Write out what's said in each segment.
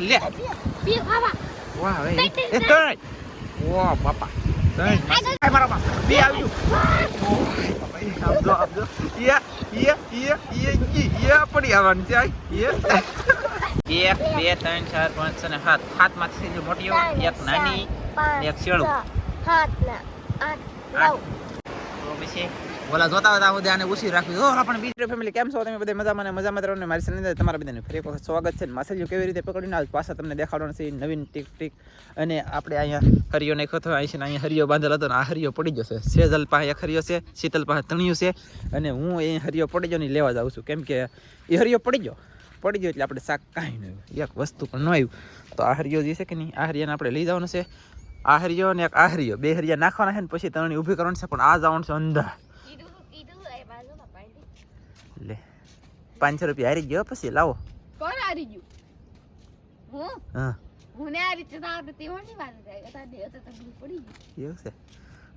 લે બે ખાવા વાહ ભાઈ એ ત્રણ વાહ બાપા ત્રણ આ મારા બાપ બે આવ્યું ઓય બાપા એ આમ જો આમ જો યે યે યે યે યે યે પડી આવવાનું છે યે એક બે ત્રણ ચાર પાંચ છ ને સાત સાતમાંથી જે મોટી એક નાની એક શેળું. હાથ ને આઠ આઠ. તો પછી ઓલા જોતા હતા હું આને ઉછી રાખવી ઓલા પણ બીજી ફેમિલી કેમ છો? તમે બધા મજામાં ને? મજામાં રહો ને? મારી સની તમારા બધાને ફરી વખત સ્વાગત છે ને માસેલીઓ કેવી રીતે પકડીને આજ પાછા તમને દેખાડવાનું છે નવીન ટીક ટીક. અને આપણે અહીંયા હરિયો ને ખતો અહીં છે ને અહીંયા હરિયો બાંધેલો હતો ને આ હરિયો પડી જશે સેજલ પાસે એક હરિયો છે, શીતલ પાસે તણિયું છે. અને હું એ હરિયો પડી ગયો ને લેવા જાઉં છું. કેમ કે એ હરિયો પડી ગયો. પડી ગયો એટલે આપણે શાક કાંઈ નહીં એક વસ્તુ પણ ન આવ્યું. તો આ હરિયો જે છે કે નહીં, આ હરિયાને આપણે લઈ જવાનું છે. આ હરિયો ને એક આ હરિયો. બે હરિયા નાખવાના છે ને પછી તણી ઊભી કરવાની છે, પણ આ જવાનું છે અંદર કીધું કીધું એ બાજુમાં પાડી લે. પાંચસો રૂપિયા હારી ગયો પછી લાવો. કોણ હારી ગયું? હું? હા. હું ને આ રીતે આપણે તેવડની વાત થાય દે તો તકલીફ પડી ગઈ. એવું છે.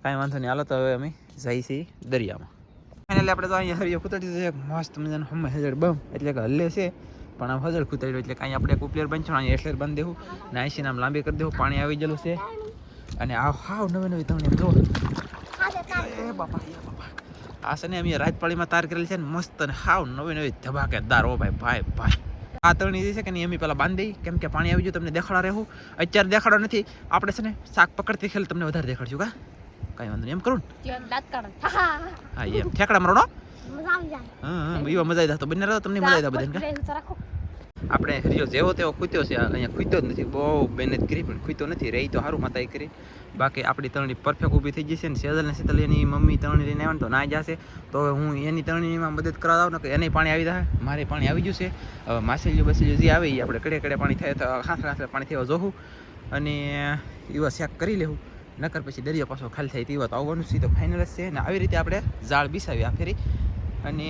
કાંઈ વાંધો નહીં હાલો તો હવે અમે જઈએ છીએ દરિયામાં. ફાઇનલી આપણે તો અહીંયા હરિયો કુતરી છે. મસ્ત મજાનો હમ હજડ બમ. એટલે કે હલ્લે છે પણ આમ હજડ કૂતર્યો એટલે કાંઈ આપણે એક ઉપલેર બંધ અહીંયા એટલે બંધ દેવું. ને આઈસી આમ લાંબી કરી દેવું પાણી આવી ગયેલું છે. અને આ હાવ નવી નવી તમને જો. બાપા એ બાપા. આ છે ને અમે રાજપાળીમાં તાર કરેલી છે ને મસ્ત અને હાવ નવી નવી ધબાકેદાર ઓ ભાઈ ભાઈ ભાઈ. આ તળણી જે છે કે નહીં અમે પેલા બાંધી કેમ કે પાણી આવી ગયું તમને દેખાડા રહેવું અત્યારે દેખાડો નથી. આપણે છે ને શાક પકડતી ખેલ તમને વધારે દેખાડશું કા? કાંઈ વાંધો નહીં એમ કરું હા એમ. ઠેકડા મારો મજા આવી જાય. હા હા એવા મજા આવી તો બંને રહો તમને મજા આવી રાખો. આપણે હરિયો જેવો તેવો ખૂત્યો છે, અહીંયા ખૂત્યો જ નથી, બહુ મહેનત કરી, પણ ખૂત્યો નથી. રહી તો સારું માતા કરી. બાકી આપણી તરણી પરફેક્ટ ઊભી થઈ જશે ને, સેજલ ને શીતલ એની મમ્મી તરણી લઈને આવે તો ના જશે. તો હું એની તરણીમાં મદદ કરાવ ને કે એને પાણી આવી જાય. મારે પાણી આવી ગયું છે. હવે માસેલીઓ બસેલીઓ જે આવે એ આપણે કડે કડે પાણી થાય તો હાથ હાથ પાણી થયો જોવું અને એવા શેક કરી લેવું નકર પછી દરિયો પાછો ખાલી થાય તેવા તો આવવાનું છે. તો ફાઇનલ જ છે ને, આવી રીતે આપણે ઝાડ બિસાવી આ ફેરી. અને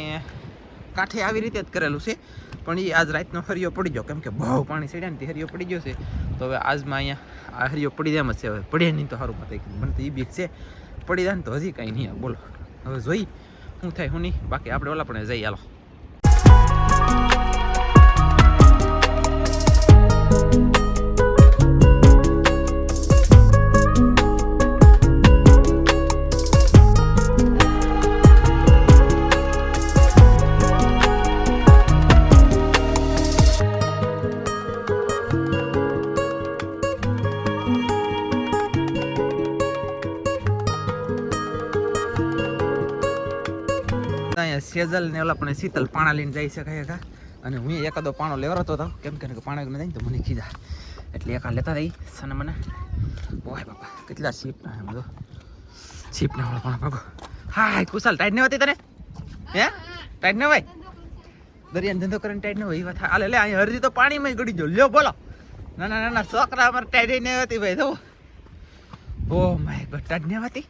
કાંઠે આવી રીતે જ કરેલું છે. પણ એ આજ રાતનો હરિયો પડી ગયો. કેમ કે બહુ પાણી ચડ્યા ને તે હરિયો પડી ગયો છે. તો હવે આજમાં અહીંયા આ હરિયો પડી જાય છે. હવે પડે નહીં તો સારું પતે. મને તો એ બીક છે. પડી જાય ને તો હજી કાંઈ નહીં. બોલો. હવે જોઈ. શું થાય શું નહીં. બાકી આપણે ઓલા પણ જઈ હાલો અહીંયા સેજલ ને ઓલા પણ શીતલ પાણા લઈને જાય શકાય કયા કા અને હું એકાદો પાણો લેવરતો હતો કેમ કે પાણા ન જાય તો મને કીધા એટલે એકા લેતા રહી. સને મને, ઓય બાપા, કેટલા શીપ ના બધો. શીપ ના પાણા ભાગો. હાય કુશાલ ટાઈટ નહીં હોતી તને? હે? ટાઈટ ન હોય? દરિયાનો ધંધો કરીને ટાઈટ ન હોય એ વાત હા. હાલે, લે, અહીંયા હરજી તો પાણીમાં ગળી જો લ્યો, બોલો. ના ના ના છોકરા અમારે ટાઈટ નહીં હોતી ભાઈ તો ઓ માય ગોડ ટાઈટ નહીં હોતી?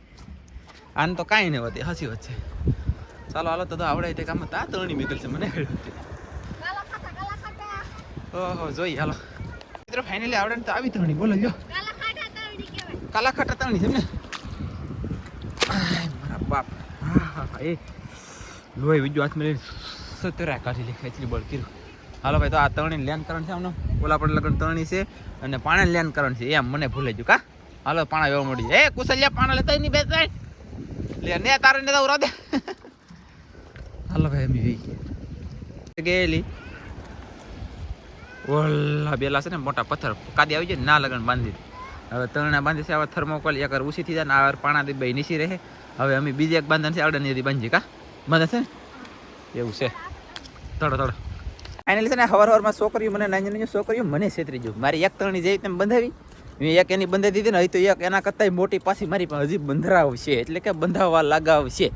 આને તો કાંઈ નહીં હોતી, હસી વચ્ચે ચાલો, હાલો, તો આવડે તે કામ તા તરણી નીકળશે મને. ઓહો, જોઈ, હાલો. મિત્રો ફાઇનલી આવડે ને તો આવી તરણી. બોલો, લ્યો. કાલા ખાતા તળી કહેવાય કાલા ખટા તરણી છે ને બાપ એ. લોહી બીજું હાથ મેળવી સતરા કાઢી લે એટલી બળ કર્યું. હાલો, ભાઈ, તો આ તરણી લેન કરણ છે આમનો. ઓલા લગન તરણી છે અને પાણે લેન કરણ છે. એમ મને ભૂલે જુ કા? હાલો, પાણા એવો મળી એ, કુશલ્યા, પાણા લેતા નહીં બે ત્રણ લે ને તારે ને તો દે. ભાઈ એમ વી ગયેલી ઓલા બેલા છે ને મોટા પથ્થર કાદી આવી જાય ને ના લગન બાંધી હવે તરણા બાંધી છે હવે થર્મોકોલ એક ઉછી થઈ જાય ને આ પાણા દી ભાઈ નીચી રહે હવે અમે બીજી એક બાંધન છે આવડે નહીં બાંધી કા બાંધે છે ને એવું છે તડો તડો ફાઇનલી છે ને હવાર હવારમાં છોકરીઓ મને નાની નાની છોકરીઓ મને છેતરી ગયું મારી એક તરણી જેવી તેમ બંધાવી મેં એક એની બંધાવી દીધી ને હજી તો એક એના કરતાંય મોટી પાછી મારી પણ હજી બંધરાવ છે એટલે કે બંધાવવા લગાવ છે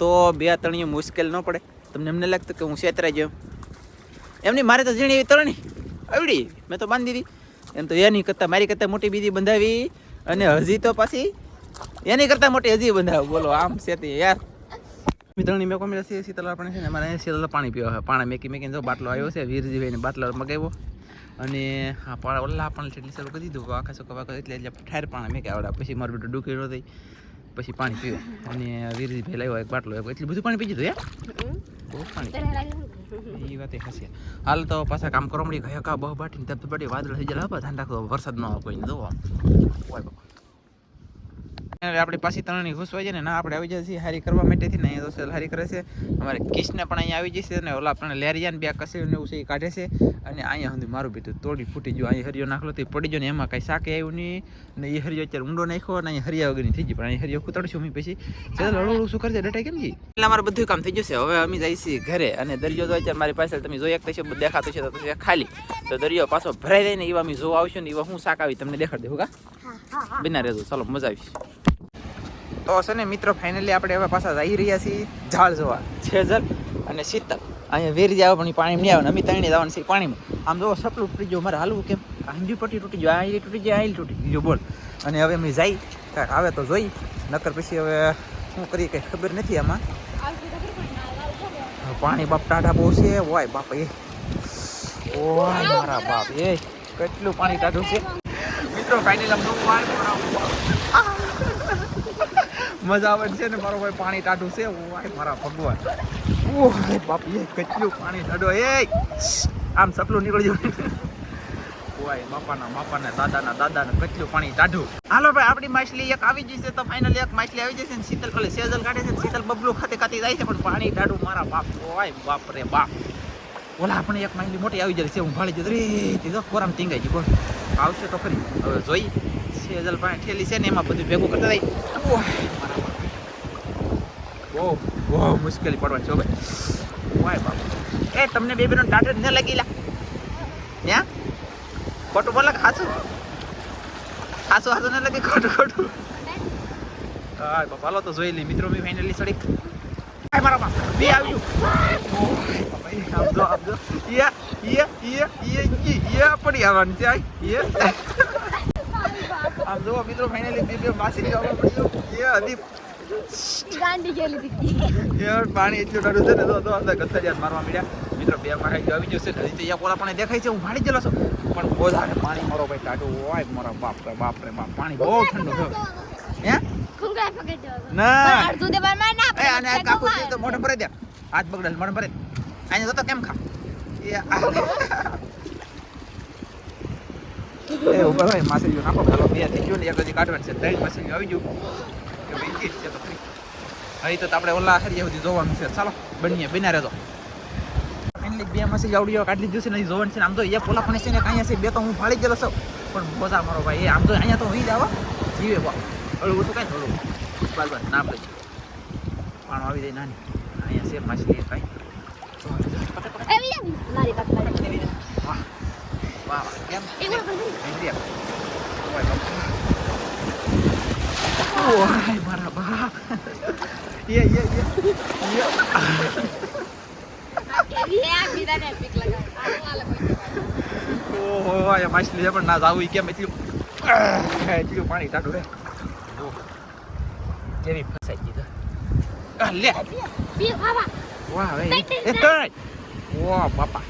તો બે તણીઓ મુશ્કેલ ન પડે. તમને એમને લાગતું કે હું છેતરાઈ જાઉં એમની મારે તો ઝીણી એવી તરણી. આવડી. મેં તો બાંધી દીધી. એમ તો એની કરતાં મારી કરતાં મોટી બીજી બંધાવી અને હજી તો પાછી એની કરતાં મોટી હજી બંધાવ. બોલો, આમ શેતી યાર. મિત્રોની મેં કોમેડી છે શીતલા પાણી છે ને અમારે અહીંયા શીતલા પાણી પીવા છે પાણી મેકી મેકીને જો બાટલો આવ્યો છે, વીરજીભાઈને બાટલો મગાવ્યો. અને હા પાણા ઓલા પાણી એટલી શરૂ કરી દીધું આખા ચોખ્ખા વાખા એટલે એટલે ઠેર પાણી મેં આવડે. પછી મારું બેટું ડૂકી થઈ. પછી પાણી પીવું. અને વીરજી ભાઈ લાવ્યો એક બાટલો એટલું બધું પાણી પી દીધું બહુ પાણી. એ વાત હશે. હાલ તો પાછા કામ કરો મળી ગયા કા બહુ બાટીને તબ બાટી વાદળ થઈ જાય. ધ્યાન રાખો વરસાદ ન આવે કોઈને ઓય બાપા. આપણી પાછી તણની ખુશ હોય છે ને ના આપણે આવી જાય છીએ હારી કરવા માટેથી ને અહીંયા તો હારી કરે છે. અમારે કિશને પણ અહીંયા આવી જશે અને ઓલા આપણે લેરિયાને બે કસેરીને ને એવું છે એ કાઢે છે. અને અહીંયા સુધી મારું બીતું તોડી ફૂટી ગયું. અહીં હરિયો નાખલો તો પડી ગયો ને એમાં કાંઈ શાકે આવ્યું નહીં. ને એ હરિયો અત્યારે ઊંડો નાખ્યો અને અહીં હરિયા વગરની થઈ ગઈ. પણ અહીં હરિયો કૂતરશું મેં પછી. ચાલ હળવું શું કરશે ડટાઈ કેમ ગઈ? એટલે અમારું બધું કામ થઈ જશે. હવે અમે છીએ ઘરે અને દરિયો તો અત્યારે મારી પાસે તમે જોઈ શકતા છો દેખાતું છે તો ખાલી. તો દરિયો પાછો ભરાઈ જાય ને એવા અમે જોવા આવશું ને એવા હું શાક આવી તમને દેખાડી દઉં કા? બિના રહેજો ચાલો મજા આવી. તો છે ને મિત્રો ફાઇનલી આપણે હવે પાછા જઈ રહ્યા છીએ ઝાડ જોવા. છેજલ અને શીતલ અહીંયા વેરી જાવ પણ પાણી નહીં આવે અમે ત્રણે જવાનું છે પાણીમાં. આમ જો સપલું તૂટી ગયું મારે હાલવું કેમ? આંજી પટ્ટી તૂટી ગયો આ તૂટી જાય આ તૂટી ગયો બોલ. અને હવે અમે જઈ કાંઈક આવે તો જોઈ નકર પછી હવે શું કરીએ કંઈ ખબર નથી આમાં. પણ બાપ ટાઢા બહુ છે ઓય બાપ એ. ઓય મારા બાપ એ કેટલું પાણી ટાઢું છે. મિત્રો ફાઇનલ આમ પાણી મજા આવે છે ને? મારો ભાઈ પાણી ટાઢું છે. ઓય મારા ભગવાન. ઓય બાપ કેટલું પાણી ટાઢો. એ, આમ સપલું નીકળી ગયું ઓય બાપાના બાપાના દાદાના દાદાને કેટલું પાણી ટાઢું. હાલો ભાઈ, આપણી માછલી એક આવી જશે તો ફાઇનલ એક માછલી આવી જશે ને? શીતલ પેલે સેજલ કાઢે છે શીતલ બબલું ખાતે ખાતે જાય પણ પાણી ટાઢું મારા બાપ. ઓય બાપ બાપ. ઓલા, આપણે એક માછલી મોટી આવી જાય છે, હું ભાળી જતો રે તો કોરામ ટીંગાઈ ગઈ આવશે તો ખરી. હવે જોઈ. સેજલ પાસે ઠેલી છે ને, એમાં બધું ભેગું કરતા જાય. બહુ બહુ મુશ્કેલી પડવાની છે ભાઈ. વાય બાપ. એ, તમને બે બેનો ટાટર ન લાગીલા ત્યાં ખોટું બોલે હાચું હાચું હાચું ન લાગે, ખોટું ખોટું. હા બાપા, હાલો તો જોઈ લી મિત્રો, મેં ફાઇનલી સડી. હાય, મારા બાપ. બે આવ્યું. ઓય બાપા યા યે યે યે યે યે યે પડી આવવાની છે આય આમ જો, મિત્રો ફાઇનલી બે બે માસી આવવા પડ્યો. એ હદી ગાંડી ગયેલી દીકરી યાર પાણી એટલું ડાડું છે ને તો તો અંદર ગથરિયા મારવા મળ્યા મિત્રો બે મારા આવી જશે ને હજી તો પોલા પણ દેખાય છે હું ભાડી ગયેલો છું. પણ વધારે પાણી મારો ભાઈ ટાઢું હોય મારા બાપ રે બાપ રે બાપ. પાણી બહુ ઠંડુ છે. હે? ખુંગળા પકડજો ના. અડધું દે માર ના એ આને આ કાકુ તો મોઢે ભરે દે. હાથ બગડે મોઢે ભરે આને તો કેમ ખા? એ ઉપર હોય માસેલીઓ નાખો. ખાલો બે થઈ ગયો ને એક હજી કાઢવાનું છે. ત્રણ માસી આવી ગયું. કે ભાઈ ઈ છે તો ખરી. તો આપણે ઓલા હરિયા સુધી જોવાનું છે. ચાલો બનીએ બન્યા રહેજો. ફાઇનલી બે મસી આવડીઓ કાઢી લીધું છે નહીં જોવાનું છે ને આમ તો એ પોલા પણ છે ને કાંઈ છે બે તો હું ફાળી ગયેલો છું. પણ મોજા મારો ભાઈ એ આમ તો અહીંયા તો હું જ આવો. જીવે બા. ઓલું ઓછું કાંઈ થોડું બાલ બાલ ના પડે પાણો આવી જાય નાની. અહીંયા છે માછલી કાંઈ વાહ વાહ. કેમ? વાર કરી Andrea. Oy, bapak. Oy, યે યે યે. યે. કેવી હે આ બીજાને પીક લગાવ આવું આલે કોઈ ઓહો, આ માછલી પણ ના જાવું કેમ એટલું એટલું પાણી ટાઢું રે. કેવી ફસાઈ ગઈ. લે વાહ હવે એ તઈ વાહ બાપા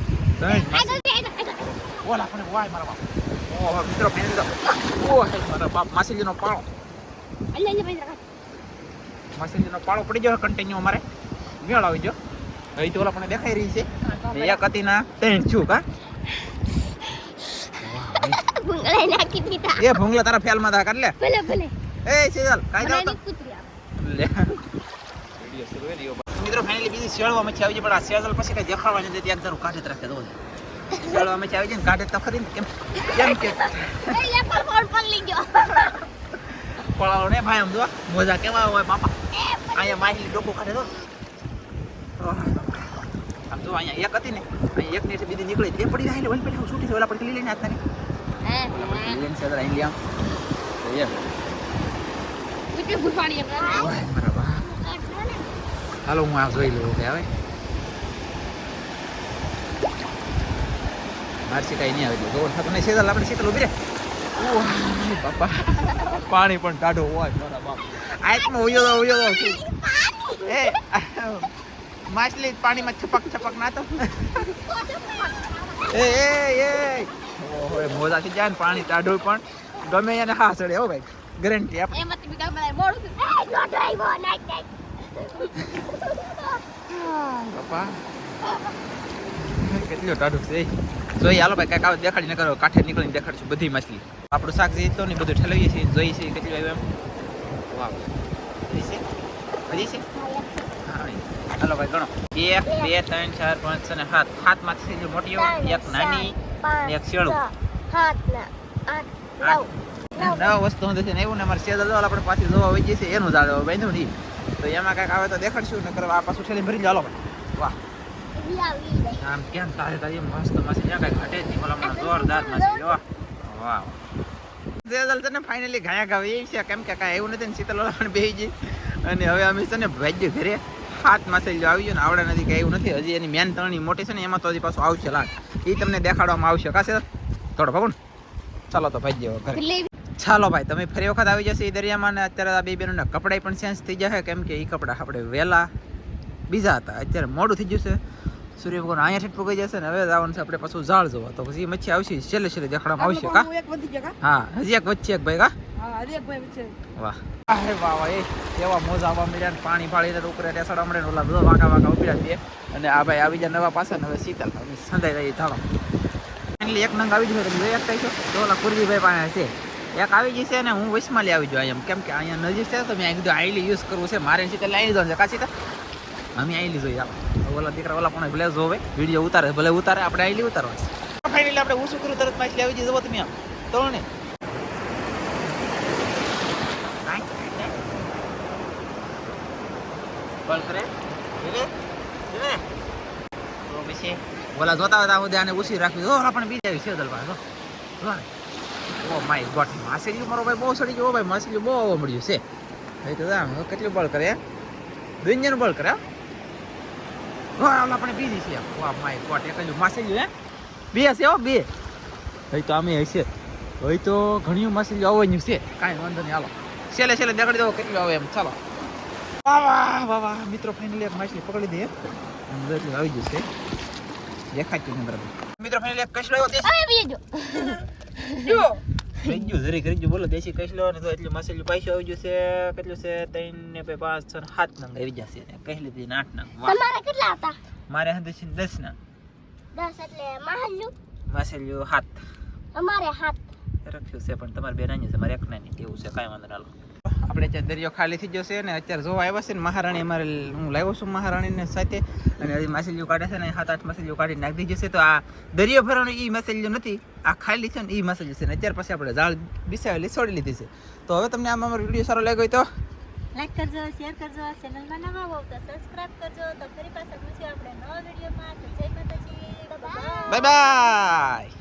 આગળ ઓલા પણ વાય મારા બાપ ઓ મિત્રો ફેન દો ઓ મારા બાપ માછલીનો પાળો માછલીનો પાળો પડી ગયો કન્ટિન્યુ અમારે. મેળ આવી ગયો. હવે તો ઓલા પણ દેખાઈ રહી છે. એક હતી ના ત્રણ છું કા ભૂંગળા નાખી દીધા. એ ભૂંગલા તારા ફેલમાં થા લે ભલે ભલે. એ સેજલ કાઈ જાવ તો. બનાની કૂતરી આ. લે. વિડિયો શરૂ હે મિત્રો ફાઇનલી બીજી શેળવા મચ્છી આવી છે પણ આ સેજલ પછી કઈ દેખાડવા નથી ત્યાં તારું કાઢે રાખે દો શેળવા આવી છે ને કાઢે તો ખરી કેમ કેમ કે એ લે ફોન પર લઈ ગયો પળાવો ને ભાઈ આમ જો મોજા કેવા હોય બાપા અહીંયા માહિલી ડોકો કાઢે તો આમ જો અહીંયા એક હતી ને અહીંયા એક ને બીજી નીકળી તે પડી રાહેલી વળી પેલી છૂટી ઓલા પડી લઈ લઈને હાથ નાખી હે લઈને સેજલ અહીં લ્યા એ કેટલી ગુફાણી આપણે ઓય મારા બા હાલો હું આ જોઈ લઉં કે હવે મારસી કઈ નહીં આવે જો થતું નહીં શીતલ આપણે શીતલ ઊભી રે ઓય બાપા. પાણી પણ ટાઢો હોય મારા બાપ. આત્મા ઉયો ઉયો એ માછલી પાણીમાં છપક છપક ના તો એ એ. એ ઓહો મોજાથી જાય ને પાણી ટાઢો પણ. ગમે એને હા ચડે હો ભાઈ. ગેરંટી આપ. એમાં તમે બનાય મોડું એ, નો ડ્રાઈવો નાઈટ, નાઈટ. પપ્પા કેટલો ટાઢો છે જોઈએ હાલો ભાઈ કાંઈક આવે દેખાડી ન કરો. કાંઠે નીકળીને દેખાડશું બધી માછલી. આપણું શાક જે તો ને બધું ઠેલાવીએ છીએ જોઈએ છીએ કેટલી આવ્યું એમ. વાવ. હજી છે? હા હાલો ભાઈ ગણો. એક બે ત્રણ ચાર પાંચ છ ને સાત. સાત માછલી જે મોટી હોય એક નાની એક શેળું. નવા. વસ્તુ નથી છે ને એવું ને અમારે સેદલ આપણે પાછી જોવા વહી જશે એનું હવે બાંધ્યું નહીં. તો એમાં કાંઈક આવે તો દેખાડશું ને કરવા આ પાછું છેલ્લે ભરી જાલો વાહ. આમ કેમ તારે તારે મસ્ત માસી ત્યાં કાંઈ ઘટે જ નહીં. બોલા મને જોરદાર માસી વાહ. વાહ સેદલ છે ફાઇનલી ઘાયા ગાવ. એ છે કેમ કે કાંઈ એવું નથી ને શીતલ પણ બેસી ગઈ. અને હવે અમે છે ને ભાગ્ય ઘરે હાથ માસેલ આવી ગયો ને આવડે નથી કે એવું નથી. હજી એની મેન ત્રણની મોટી છે ને એમાં તો હજી પાછું આવશે લાગ એ તમને દેખાડવામાં આવશે. કાશે થોડો ભાગું ચાલો તો ભાઈ ઘરે. ચાલો ભાઈ તમે ફરી વખત આવી જશે એ દરિયામાં ને અત્યારે આ બે બેનોના કપડાં પણ ચેન્જ થઈ જશે. કેમ કે એ કપડાં આપણે વહેલા બીજા હતા. અત્યારે મોડું થઈ જશે. સૂર્ય ભગવાન અહીંયા ઠેઠ પગાઈ જશે ને હવે જવાનું છે આપણે પાછું ઝાડ જોવા. તો પછી મચ્છી આવશે છેલ્લે છેલ્લે દેખાડવામાં આવશે કા? એક હા હજી એક વચ્ચે એક ભાઈ કા? એક વાહ. અરે વાહ વાહ એ કેવા મોજા આવવા મળ્યા ને પાણી પાડીને ઉપરે ટેસડા મળે ઓલા બધા વાંકા વાંકા ઉપડ્યા છે. અને આ ભાઈ આવી જાય નવા પાસે ને હવે શીતલ હવે સંધાઈ રહી થાળો એટલે એક નંગ આવી જશે તમે શકતા છો તો ઓલા કુરજીભાઈ પાસે છે. એક આવી જશે ને હું વૈશમાલી આવી જાઉં એમ કેમ કે અહીંયા નજીક છે તો મેં કીધું આઈલી યુઝ કરવું છે. મારે શીતલ લઈ દઉં છે. કાચી તો અમે આવેલી જોઈએ આપણે ઓલા દીકરા ઓલા પણ ભલે જોવે વીડિયો ઉતારે ભલે ઉતારે આપણે આવેલી ઉતારવા ફાઇનલી આપણે હું શું કરું તરત માછલી આવી જઈ જવો તમે આમ. તો ને ઓલા જોતા હતા હું રાખવી ઓલા પણ બીજા છે દલવા. ઓ માય ગોડ માછલી મારો ભાઈ બહુ સડી ગયો ભાઈ માછલી બહુ આવવા મળ્યું છે. ભાઈ તો કેટલું બળ કરે દુનિયાનું બળ કરે ઓલા બીજી છે. વાહ માય ગોડ એકલું માછલી હે? બે છે હો બે. ભાઈ તો આમે હશે. હવે તો ઘણી માછલી આવવાની છે. કાંઈ વાંધો નહીં હાલો. છેલ્લે છેલ્લે દેખાડી દો કેટલું આવે એમ. ચાલો. વાહ વાહ વાહ મિત્રો ફાઇનલી એક માછલી પકડી દે. અંદર એટલું આવી દેખાય છે અંદર. મિત્રો ફાઇનલી એક કસલો આવ્યો દેશી હવે ગયું જરી ગયું બોલો દેશી કસલો ને તો એટલું માછલી પૈસા આવી જશે કેટલું છે? ત્રણ ને પછી પાંચ છ સાત નંગ આવી જશે કહી લીધી ને આઠ નંગ. તમારે કેટલા હતા? મારે હતી છે દસ નંગ. દસ એટલે મહાલ્યું માછલીઓ હાથ અમારે હાથ રાખ્યું છે પણ તમારે બે નાની છે મારે એક નાની એવું છે કાંઈ વાંધો ના આપણે અત્યારે દરિયો ખાલી થઈ જશે ને અત્યારે જોવા આવ્યા છે ને મહારાણી અમારે હું લાવ્યો છું મહારાણીને સાથે અને હજી માછલીઓ કાઢે છે ને સાત આઠ માછલીઓ કાઢી નાખી જશે તો આ દરિયો ભરવાનો એ માછલીઓ નથી આ ખાલી છે ને એ માછલી છે ને અત્યારે પછી આપણે જાળ બિસાવેલી છોડી લીધી છે. તો હવે તમને આમાં અમારો વીડિયો સારો લાગ્યો તો? લાઈક કરજો શેર કરજો ચેનલમાં નવા હોવ તો સબસ્ક્રાઇબ કરજો. તો ફરી પાછા મળશું આપણે નવા વિડીયોમાં. જય માતાજી. Bye bye